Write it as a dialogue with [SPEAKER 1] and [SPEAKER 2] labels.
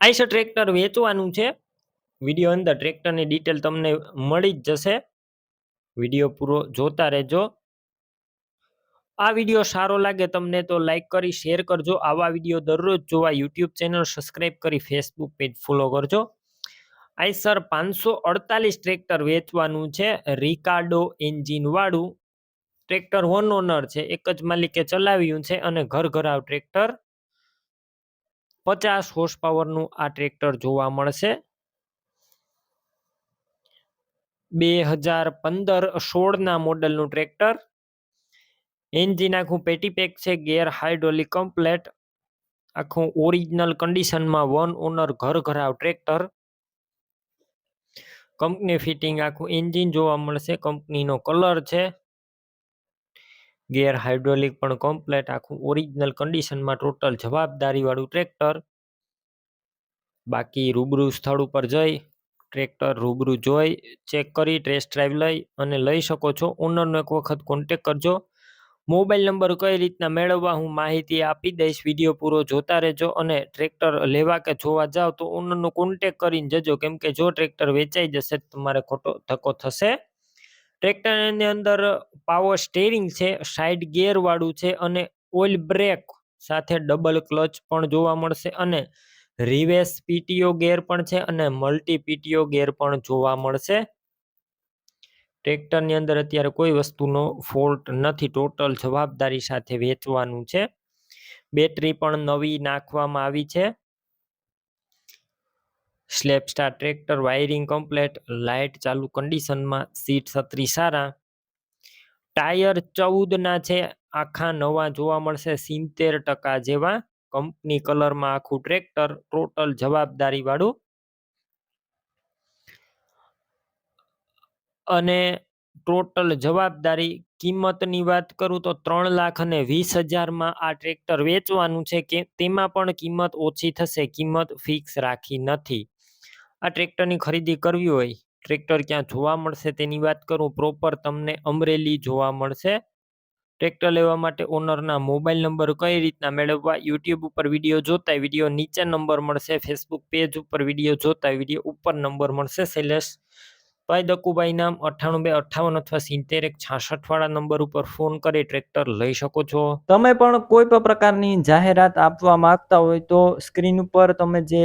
[SPEAKER 1] Eicher tractor વેચવાનું છે. Video અંદર ટ્રેક્ટરની ડિટેલ તમને મળી જ જશે. વીડિયો પૂરો જોતા રહેજો. આ વીડિયો સારો લાગે તમને તો લાઇક કરી, શેર કરજો. આવા વીડિયો દરરોજ જોવા યુટ્યુબ ચેનલ સબસ્ક્રાઈબ કરી, ફેસબુક પેજ ફોલો કરજો. આઈસર પાંચસો અડતાલીસ ટ્રેક્ટર વેચવાનું છે. રિકાર્ડો એન્જિનવાળું. ટ્રેક્ટર વન ઓનર છે. એક જ માલિકે ચલાવ્યું છે અને ઘર ઘરાવ ટ્રેક્ટર. પચાસ હોર્સ પાવરનું આ ટ્રેક્ટર જોવા મળશે. બે હજાર પંદર સોળના મોડલનું ટ્રેક્ટર એન્જિન આખું પેટી પેક છે ગેર હાઇડ્રોલિક કમ્પ્લેટ આખું ઓરિજિનલ કન્ડિશનમાં વન ઓનર ઘર ઘરાવ ટ્રેક્ટર કંપની ફિટિંગ આખું એન્જિન જોવા મળશે કંપનીનો કલર છે. ગેર હાઇડ્રોલિક પણ કમ્પ્લેટ, આખું ઓરિજિનલ કન્ડિશનમાં ટોટલ જવાબદારીવાળું ટ્રેક્ટર. બાકી રૂબરૂ સ્થળ ઉપર જઈ, ટ્રેક્ટર રૂબરૂ જોઈ, ચેક કરી, ટેસ્ટ ડ્રાઈવ લઈ અને લઈ શકો છો. ઓનરનો એક વખત કોન્ટેક કરજો. મોબાઈલ નંબર કઈ રીતના મેળવવા હું માહિતી આપી દઈશ, વીડિયો પૂરો જોતા રહેજો અને ટ્રેક્ટર લેવા કે જોવા જાવ તો ઓનરનો કોન્ટેક કરીને જજો. કેમ કે જો ટ્રેક્ટર વેચાઈ જશે તમારે ખોટો ધક્કો થશે. ટ્રેક્ટરની અંદર પાવર સ્ટેરિંગ છે સાઈડ ગેરવાળું છે અને ઓઇલ બ્રેક સાથે ડબલ ક્લચ પણ જોવા મળશે અને રિવેસ પીટીઓ ગેર પણ છે અને મલ્ટી પીટીઓ ગેર પણ જોવા મળશે. ટ્રેક્ટરની અંદર અત્યારે કોઈ વસ્તુનો ફોલ્ટ નથી ટોટલ જવાબદારી સાથે વેચવાનું છે. બેટરી પણ નવી નાખવામાં આવી છે. સ્લેપ સ્ટાર ટ્રેક્ટર, વાયરિંગ કમ્પ્લેટ, લાઇટ ચાલુ કન્ડિશનમાં, સીટ છત્રી સારા. ટાયર ચૌદના છે, આખા નવા જોવા મળશે સિત્તેર ટકા જેવા કંપની કલરમાં આખું ટ્રેક્ટર ટોટલ જવાબદારી વાળું અને ટોટલ જવાબદારી કિંમતની વાત કરું તો ત્રણ લાખ અને વીસ હજારમાં આ ટ્રેક્ટર વેચવાનું છે કે તેમાં પણ કિંમત ઓછી થશે, કિંમત ફિક્સ રાખી નથી. આ ટ્રેક્ટરની ખરીદી કરવી હોય, ટ્રેક્ટર ક્યાં જોવા મળશે તેની વાત કરું પ્રોપર તમને અમરેલી જોવા મળશે. ટ્રેક્ટર લેવા માટે ઓનરના મોબાઈલ નંબર કઈ રીતના મેળવવા, યુટ્યુબ ઉપર વીડિયો જોતા વીડિયો નીચે નંબર મળશે ફેસબુક પેજ ઉપર વીડિયો જોતા વીડિયો ઉપર નંબર મળશે, શૈલેષ. ભાઈ દકુભાઈ નામ અઠ્ઠાણું બે અઠ્ઠાવન અથવા સિત્તેર એક છાસઠ વાળા નંબર ઉપર ફોન કરી ટ્રેક્ટર લઈ શકો છો.
[SPEAKER 2] તમે પણ કોઈ પણ પ્રકારની જાહેરાત આપવા માંગતા હોય તો સ્ક્રીન ઉપર તમે જે